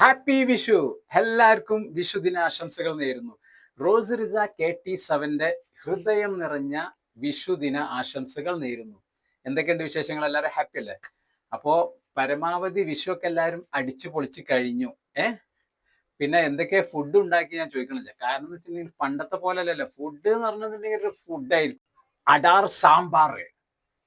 Happy Vishu. എല്ലാവർക്കും വിഷു ദിനാശംസകൾ നേരുന്നു. റോസ് റിസ കെ ടി സെവന്റെ ഹൃദയം നിറഞ്ഞ വിഷു ദിന ആശംസകൾ നേരുന്നു. എന്തൊക്കെയുണ്ട് വിശേഷങ്ങൾ? എല്ലാവരും ഹാപ്പി അല്ലേ? അപ്പോ പരമാവധി വിഷു ഒക്കെ എല്ലാവരും അടിച്ചു പൊളിച്ച് കഴിഞ്ഞു. ഏ? പിന്നെ എന്തൊക്കെ ഫുഡ് ഉണ്ടാക്കി ഞാൻ ചോദിക്കണില്ല. കാരണം എന്ന് വെച്ചിട്ടുണ്ടെങ്കിൽ പണ്ടത്തെ പോലെ അല്ലല്ലോ. ഫുഡ് എന്ന് പറഞ്ഞിട്ടുണ്ടെങ്കിൽ ഒരു ഫുഡായിരിക്കും അടാർ സാമ്പാർ.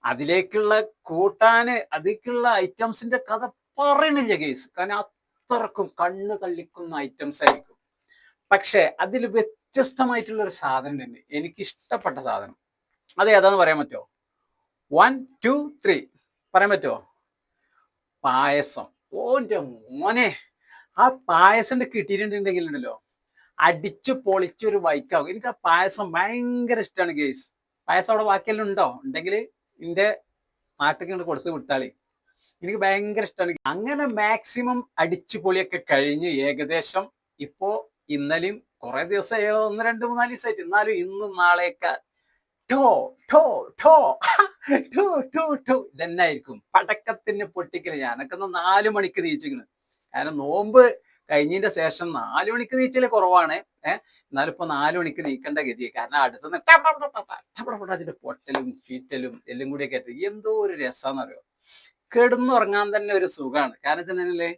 അതിലേക്കുള്ള കൂട്ടാന് അതിലേക്കുള്ള ഐറ്റംസിന്റെ കഥ പറയണില്ല കേസ് കാരണം അത്രക്കും കണ്ണു തള്ളിക്കുന്ന ഐറ്റംസ് ആയിരിക്കും. പക്ഷെ അതിൽ വ്യത്യസ്തമായിട്ടുള്ള ഒരു സാധനം ഉണ്ട് എനിക്ക് ഇഷ്ടപ്പെട്ട സാധനം. അത് ഏതാന്ന് പറയാൻ പറ്റുമോ വൺ ടു ത്രീ പറയാൻ പറ്റുമോ പായസം. ഓന്റെ മോനെ ആ പായസം കിട്ടിയിട്ടുണ്ടെങ്കിൽ ഉണ്ടല്ലോ അടിച്ചു പൊളിച്ചൊരു വൈക്കാവും. എനിക്ക് ആ പായസം ഭയങ്കര ഇഷ്ടമാണ് ഗേസ് പായസം അവിടെ ബാക്കിയെല്ലാം ഉണ്ടോ? ഉണ്ടെങ്കിൽ എന്റെ നാട്ടിൽ കൊടുത്ത് വിട്ടാളി എനിക്ക് ഭയങ്കര ഇഷ്ടമാണ് അങ്ങനെ മാക്സിമം അടിച്ചു പൊളിയൊക്കെ കഴിഞ്ഞ് ഏകദേശം ഇപ്പോ ഇന്നലെയും കുറെ ദിവസം ഒന്ന് രണ്ട് മൂന്നാൽ ദിവസമായിട്ട് എന്നാലും ഇന്നും നാളെയൊക്കെ ടോ ടോ ടോ ടോ ടോ ടോ ഇതന്നായിരിക്കും പടക്കത്തിന് പൊട്ടിക്കൽ ഞാനൊക്കെ നാല് മണിക്ക് നീച്ചിക്കണ് കാരണം നോമ്പ് കഴിഞ്ഞതിന്റെ ശേഷം നാല് മണിക്ക് നീച്ചൽ കുറവാണ് ഏഹ് എന്നാലും ഇപ്പൊ നാല് മണിക്ക് നീക്കേണ്ട ഗതി കാരണം അടുത്തുനിന്ന് അതിന്റെ പൊട്ടലും ചീറ്റലും എല്ലാം കൂടിയൊക്കെ എന്തോ ഒരു രസാന്നറിയോ കിടന്നുറങ്ങാൻ തന്നെ ഒരു സുഖമാണ് കാരണം ഇതിനല്ലേ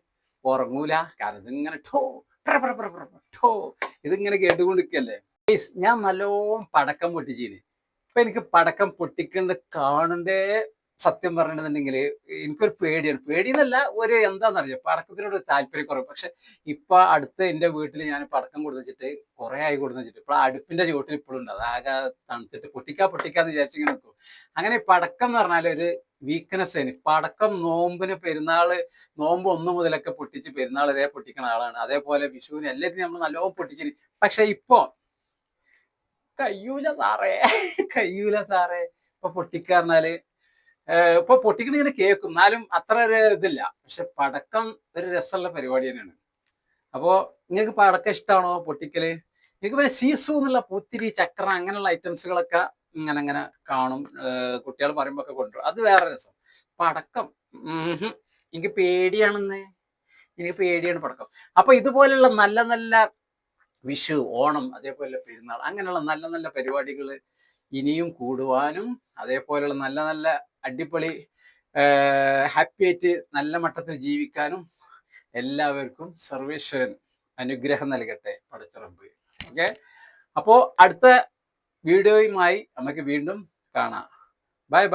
ഉറങ്ങൂല. കാരണം ഇങ്ങനെ ഠോ ഠോ ഇതിങ്ങനെ കേട്ടുകൊണ്ടിരിക്കല്ലേ? ഞാൻ നല്ലോണം പടക്കം പൊട്ടിച്ചീന്. ഇപ്പൊ എനിക്ക് പടക്കം പൊട്ടിക്കേണ്ട കാണണ്ടേ സത്യം പറഞ്ഞിട്ടുണ്ടെങ്കിൽ എനിക്കൊരു പേടിയാണ്. പേടിയെന്നല്ല ഒരു എന്താണെന്നറിയോ പടക്കത്തിനോട് താല്പര്യക്കുറവ് പക്ഷെ ഇപ്പൊ അടുത്ത് എന്റെ വീട്ടിൽ ഞാൻ പടക്കം കൊടുത്തിട്ട് കുറെ ആയി കൊടുത്തിട്ട് ഇപ്പൊ അടുപ്പിന്റെ ചുവട്ടിൽ ഇപ്പോഴും ഉണ്ട്. അതാകെ തണുത്തിട്ട് പൊട്ടിക്കാ പൊട്ടിക്കാന്ന് വിചാരിച്ചിങ്ങനെ നിൽക്കും അങ്ങനെ പടക്കം എന്ന് പറഞ്ഞാൽ ഒരു വീക്ക്നെസ് ഇപ്പൊ അടക്കം നോമ്പിന് പെരുന്നാൾ നോമ്പ് ഒന്ന് മുതലൊക്കെ പൊട്ടിച്ച് പെരുന്നാൾ വരെ പൊട്ടിക്കുന്ന ആളാണ്. അതേപോലെ വിഷുവിന് എല്ലാത്തിനും നമ്മൾ നല്ലോണം പൊട്ടിച്ചിന്. പക്ഷെ ഇപ്പോ കയ്യൂല സാറേ. കയ്യൂല സാറേ. ഇപ്പൊ പൊട്ടിക്കാർന്നാൽ ഇപ്പൊ പൊട്ടിക്കണിങ്ങനെ കേൾക്കും. എന്നാലും അത്ര ഒരു ഇതില്ല. പക്ഷെ പടക്കം ഒരു രസമുള്ള പരിപാടി തന്നെയാണ്. അപ്പോ നിങ്ങൾക്ക് പടക്കം ഇഷ്ടമാണോ പൊട്ടിക്കൽ? നിങ്ങൾക്ക് പിന്നെ സീസു എന്നുള്ള പൂത്തിരി ചക്ര അങ്ങനെയുള്ള ഐറ്റംസുകളൊക്കെ ഇങ്ങനെ ഇങ്ങനെ കാണും കുട്ടികൾ പറയുമ്പോ ഒക്കെ കൊണ്ടുവരും. അത് വേറെ രസം. പടക്കം. എനിക്ക് പേടിയാണെന്ന്. എനിക്ക് പേടിയാണ് പടക്കം. അപ്പൊ ഇതുപോലെയുള്ള നല്ല നല്ല വിഷു ഓണം അതേപോലെ പെരുന്നാൾ അങ്ങനെയുള്ള നല്ല നല്ല പരിപാടികൾ ഇനിയും കൂടുവാനും അതേപോലെയുള്ള നല്ല നല്ല അടിപൊളി ഹാപ്പി ആയിട്ട് നല്ല മട്ടത്തിൽ ജീവിക്കാനും എല്ലാവർക്കും സർവേശ്വരൻ അനുഗ്രഹം നൽകട്ടെ പടച്ചിറമ്പ്. ഓക്കെ? അപ്പോ അടുത്ത വീഡിയോയുമായി നമുക്ക് വീണ്ടും കാണാം.